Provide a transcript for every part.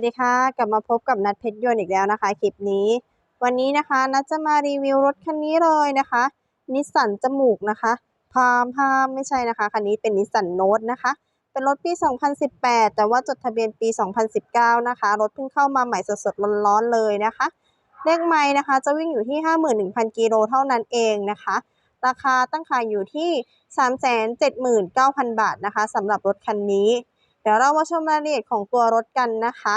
วัสดีค่ะกลับมาพบกับนัดเพชรยนต์อีกแล้วนะคะคลิปนี้ วันนี้นะคะนัดจะมารีวิวรถคันนี้เลยนะคะนิสสันจมูกนะคะพามพามไม่ใช่นะคะคันนี้เป็นนิสสันโนตนะคะเป็นรถปี 2018 แต่ว่าจดทะเบียนปี 2019 นะคะ รถเพิ่งเข้ามาใหม่สดๆร้อนๆเลยนะคะ เลขไม้นะคะจะวิ่งอยู่ที่ 51,000 กิโลเท่านั้นเองนะคะ ราคาตั้งขายอยู่ที่ 379,000 บาทนะคะสำหรับรถคันนี้เดี๋ยวเรามาชมรายละเอียดของตัวรถกันนะคะ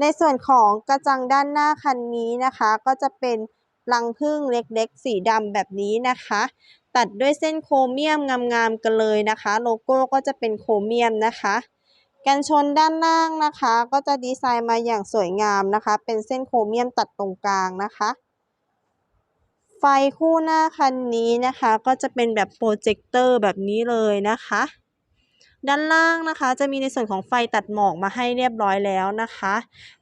ในส่วนของกระจังด้านหน้าคันนี้นะคะ ก็จะเป็นรังผึ้งเล็กๆ สีดำแบบนี้นะคะ ตัดด้วยเส้นโครเมียมงามๆกันเลยนะคะ โลโก้ก็จะเป็นโครเมียมนะคะกันชนด้านล่างนะคะ ก็จะดีไซน์มาอย่างสวยงามนะคะ เป็นเส้นโครเมียมตัดตรงกลางนะคะ ไฟคู่หน้าคันนี้นะคะ ก็จะเป็นแบบโปรเจคเตอร์แบบนี้เลยนะคะ ด้านล่างนะคะ จะมีในส่วนของไฟตัดหมอกมาให้เรียบร้อยแล้วนะคะ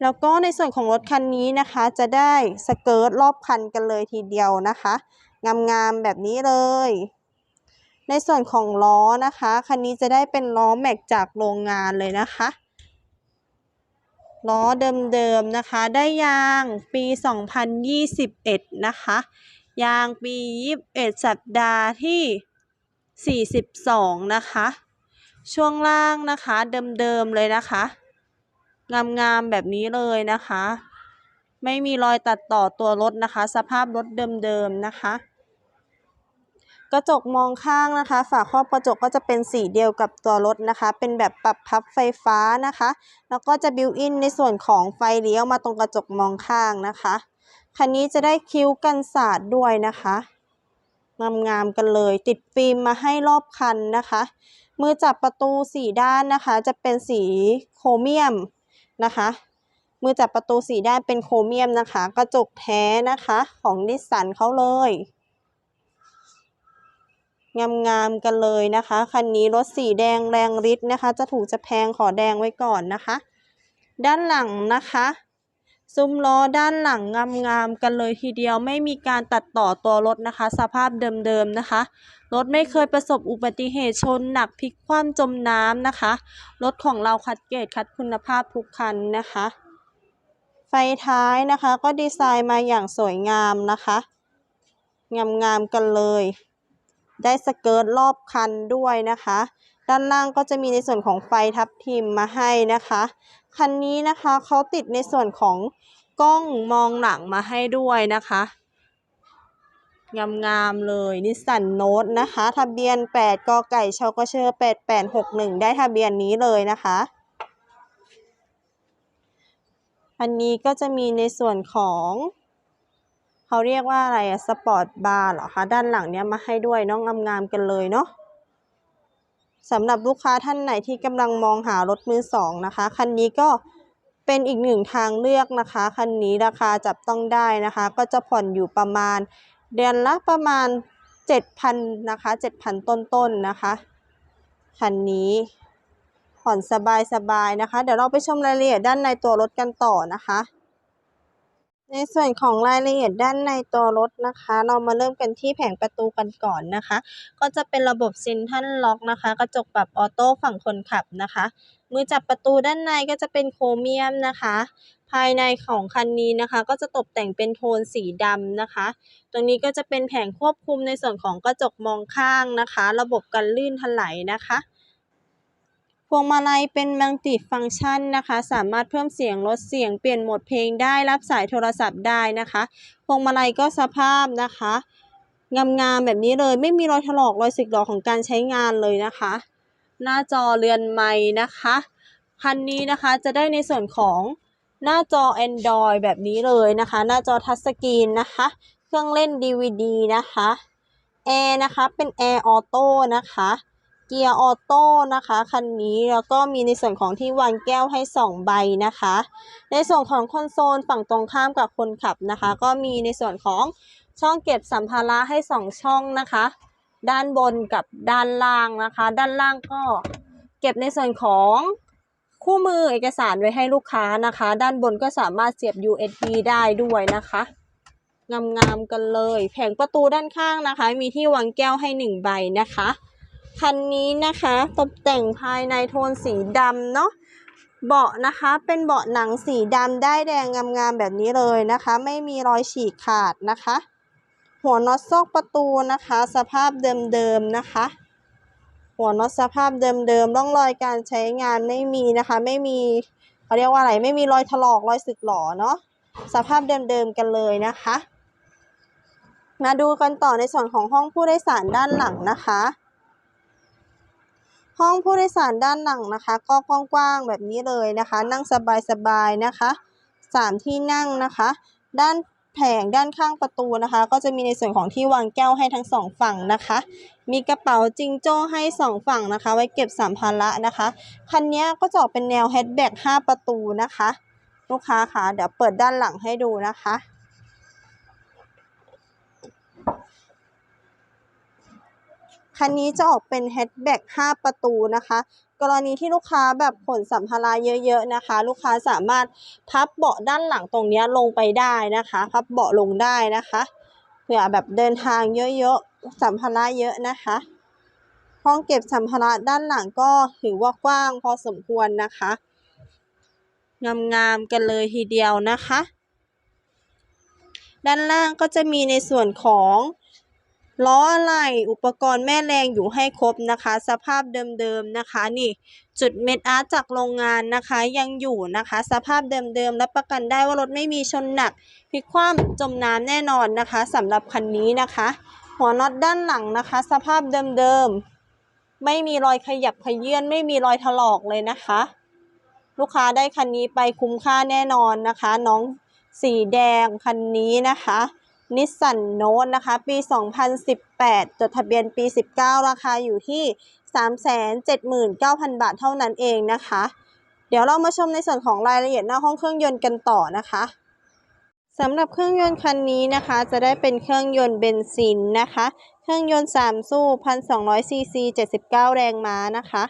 แล้วก็ในส่วนของรถคันนี้นะคะ จะได้สเกิร์ตรอบคันกันเลยทีเดียวนะคะ งามๆแบบนี้เลยในส่วนของล้อนะคะคันนี้จะได้เป็นล้อแม็กจากโรงงานเลยนะคะ ล้อเดิมๆนะคะ ได้ยางปี 2021 นะคะ ยางปี 21 สัปดาห์ที่ 42 นะคะ ช่วงล่างนะคะเดิมๆเลยนะคะ งามๆแบบนี้เลยนะคะ ไม่มีรอยตัดต่อตัวรถนะคะ สภาพรถเดิมๆนะคะ กระจกมองข้างนะคะ ฝาครอบกระจกก็จะเป็นสีเดียวกับตัวรถนะคะ เป็นแบบปรับพับไฟฟ้านะคะ แล้วก็จะบิวอินในส่วนของไฟเลี้ยวมาตรงกระจกมองข้างนะคะคันนี้จะได้คิ้วกันสาดด้วยนะคะงามๆกันเลย ติดฟิล์มมาให้รอบคันนะคะ มือจับประตูสี่ด้านนะคะจะเป็นสีโครเมียมนะคะ มือจับประตูสี่ด้านเป็นโครเมียมนะคะ กระจกแท้นะคะของนิสสันเขาเลยงามๆกันเลยนะคะ คันนี้รถสีแดงแรงฤทธิ์นะคะ จะถูกจะแพงขอแดงไว้ก่อนนะคะ ด้านหลังนะคะ ซุ้มล้อด้านหลังงามๆกันเลยทีเดียวไม่มีการตัดต่อตัวรถนะคะ สภาพเดิมๆนะคะ รถไม่เคยประสบอุบัติเหตุชนหนักพลิกคว่ำจมน้ำนะคะ รถของเราคัดเกรดคัดคุณภาพทุกคันนะคะ ไฟท้ายนะคะก็ดีไซน์มาอย่างสวยงามนะคะงามๆกันเลย ได้สเกิร์ตรอบคันด้วยนะคะ ด้านล่างก็จะมีในส่วนของไฟทับทิมมาให้นะคะ คันนี้นะคะเขาติดในส่วนของกล้องมองหลังมาให้ด้วยนะคะ งามๆเลยนิสสันโนตนะคะ ทะเบียน 8กไก่ชกเชอ8861 ได้ทะเบียนนี้เลยนะคะอันนี้ก็จะมีในส่วนของเขาเรียกว่าอะไรอะสปอร์ตบาร์เหรอคะ ด้านหลังเนี้ยมาให้ด้วยน้องงามๆกันเลยเนาะ สำหรับลูกค้าท่านไหนที่กำลังมองหารถมือสองนะคะ คันนี้ก็เป็นอีกหนึ่งทางเลือกนะคะ คันนี้ราคาจับต้องได้นะคะ ก็จะผ่อนอยู่ประมาณ เดือนละประมาณ 7,000นะคะ7,000 ต้นๆนนะคะ คันนี้ผ่อนสบายๆนะคะ เดี๋ยวเราไปชมรายละเอียดด้านในตัวรถกันต่อนะคะ ในส่วนของรายละเอียดด้านในตัวรถนะคะ เรามาเริ่มกันที่แผงประตูกันก่อนนะคะ ก็จะเป็นระบบซ็นทรัลล็อกนะคะ กระจกปรับออโต้ฝั่งคนขับนะคะ มือจับประตูด้านในก็จะเป็นโครเมียมนะคะ ภายในของคันนี้นะคะ ก็จะตกแต่งเป็นโทนสีดำนะคะ ตรงนี้ก็จะเป็นแผงควบคุมในส่วนของกระจกมองข้างนะคะ ระบบกันลื่นถลายนะคะ พวงมาลัยเป็นมัลติฟังก์ชันนะคะ สามารถเพิ่มเสียงลดเสียงเปลี่ยนโหมดเพลงได้รับสายโทรศัพท์ได้นะคะ พวงมาลัยก็สภาพนะคะงามๆแบบนี้เลยไม่มีรอยถลอกรอยสึกหรอของการใช้งานเลยนะคะ หน้าจอเรือนไม้นะคะคันนี้นะคะจะได้ในส่วนของหน้าจอ Android แบบนี้เลยนะคะ หน้าจอทัชสกรีนนะคะ เครื่องเล่น DVD นะคะแอร์นะคะเป็นแอร์ออโต้นะคะ กียร์ออโต้นะคะคันนี้แล้วก็มีในส่วนของที่วางแก้วให้ 2 ใบนะคะ ในส่วนของคอนโซลฝั่งตรงข้ามกับคนขับนะคะ ก็มีในส่วนของช่องเก็บสัมภาระให้ 2 ช่องนะคะ ด้านบนกับด้านล่างนะคะ ด้านล่างก็เก็บในส่วนของคู่มือเอกสารไว้ให้ลูกค้านะคะ ด้านบนก็สามารถเสียบ USB ได้ด้วยนะคะงามๆกันเลย แผงประตูด้านข้างนะคะ มีที่วางแก้วให้ 1 ใบนะคะ คันนี้นะคะตกแต่งภายในโทนสีดำเนาะเบาะนะคะเป็นเบาะหนังสีดำได้แดงงามๆแบบนี้เลยนะคะ ไม่มีรอยฉีกขาดนะคะ หัวน็อตซอกประตูนะคะ สภาพเดิมๆนะคะ หัวน็อตสภาพเดิมๆร่องรอยการใช้งานไม่มีนะคะ ไม่มีเขาเรียกว่าอะไรไม่มีรอยถลอกรอยสึกหรอเนาะสภาพเดิมๆกันเลยนะคะ มาดูกันต่อในส่วนของห้องผู้โดยสารด้านหลังนะคะ ห้องผู้โดยสารด้านหลังนะคะ ก็กว้างๆแบบนี้เลยนะคะ นั่งสบายๆนะคะสามที่นั่งนะคะ ด้านแผงด้านข้างประตูนะคะ ก็จะมีในส่วนของที่วางแก้วให้ทั้งสองฝั่งนะคะ มีกระเป๋าจิงโจ้ให้สองฝั่งนะคะ ไว้เก็บสัมภาระนะคะคันนี้ก็จะออกเป็นแนวแฮชแบ็ก5ประตูนะคะ ลูกค้าคะเดี๋ยวเปิดด้านหลังให้ดูนะคะ คันนี้จะออกเป็นแฮชแบ็ก5ประตูนะคะ กรณีที่ลูกค้าแบบขนสัมภาระเยอะๆนะคะ ลูกค้าสามารถพับเบาะด้านหลังตรงนี้ลงไปได้นะคะ พับเบาะลงได้นะคะเผื่อแบบเดินทางเยอะๆสัมภาระเยอะนะคะ ห้องเก็บสัมภาระด้านหลังก็ถือว่ากว้างพอสมควรนะคะงามๆกันเลยทีเดียวนะคะ ด้านล่างก็จะมีในส่วนของ ล้ออะไหล่อุปกรณ์แม่แรงอยู่ให้ครบนะคะ สภาพเดิมๆนะคะนี่จุดเม็ดอาร์ตจากโรงงานนะคะยังอยู่นะคะ สภาพเดิมๆและประกันได้ว่ารถไม่มีชนหนักพลิกคว่ำจมน้ำแน่นอนนะคะสำหรับคันนี้นะคะ หัวน็อตด้านหลังนะคะ สภาพเดิมๆไม่มีรอยขยับขยื่นไม่มีรอยถลอกเลยนะคะ ลูกค้าได้คันนี้ไปคุ้มค่าแน่นอนนะคะ น้องสีแดงคันนี้นะคะ นิสสันโน e นะคะ ปี 2018 จดทะเบียนปี 19 ราคาอยู่ที่ 379,000 บาทเท่านั้นเองนะคะ เดี๋ยวเรามาชมในส่วนของรายละเอียดหน้าห้องเครื่องยนต์กันต่อนะคะสำหรับเครื่องยนต์คันนี้นะคะ จะได้เป็นเครื่องยนต์เบนซินนะคะ เครื่องยนต์ 3 สู้ 1,200 ซีซี 79 แรงม้านะคะ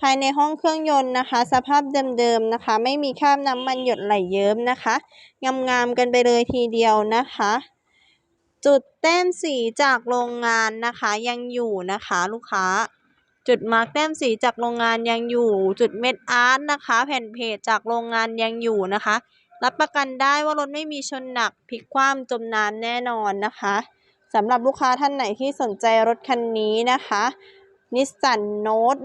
ภายในห้องเครื่องยนต์นะคะ สภาพเดิมๆนะคะ ไม่มีคราบน้ำมันหยดไหลเยิ้มนะคะ งามๆกันไปเลยทีเดียวนะคะ จุดแต้มสีจากโรงงานนะคะยังอยู่นะคะลูกค้า จุดมาร์กแต้มสีจากโรงงานยังอยู่ จุดเม็ดอาร์ตนะคะ แผ่นเพจจากโรงงานยังอยู่นะคะ รับประกันได้ว่ารถไม่มีชนหนักพลิกคว่ำจมน้ำแน่นอนนะคะสำหรับลูกค้าท่านไหนที่สนใจรถคันนี้นะคะนิสสันโน e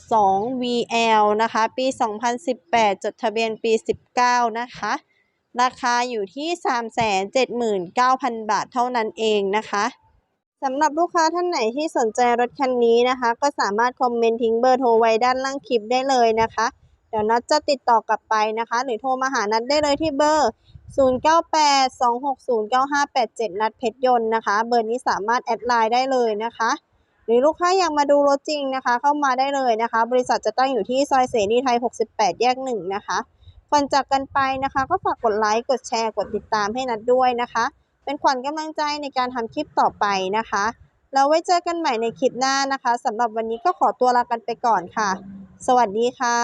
1.2 VL นะคะ ปี 2018 จดทะเบียนปี 19 นะคะ ราคาอยู่ที่ 379,000 บาทเท่านั้นเองนะคะสำหรับลูกค้าท่านไหนที่สนใจรถคันนี้นะคะ ก็สามารถคอมเมนต์ทิ้งเบอร์โทรไว้ด้านล่างคลิปได้เลยนะคะ เดี๋ยวนัดจะติดต่อกลับไปนะคะ หรือโทรมาหานัดได้เลยที่เบอร์ 0982609587 นัดเพชรยนต์นะคะ เบอร์นี้สามารถแอดไลน์ได้เลยนะคะ หรือลูกค้าอยากมาดูรถจริงนะคะ เข้ามาได้เลยนะคะ บริษัทจะตั้งอยู่ที่ซอยเสรีไทย 68 แยก1นะคะ ก่อนจากกันไปนะคะ ก็ฝากกดไลค์กดแชร์กดติดตามให้นัดด้วยนะคะ เป็นขวัญกำลังใจในการทำคลิปต่อไปนะคะแล้วไว้เจอกันใหม่ในคลิปหน้านะคะสำหรับวันนี้ก็ขอตัวลากันไปก่อนค่ะ สวัสดีค่ะ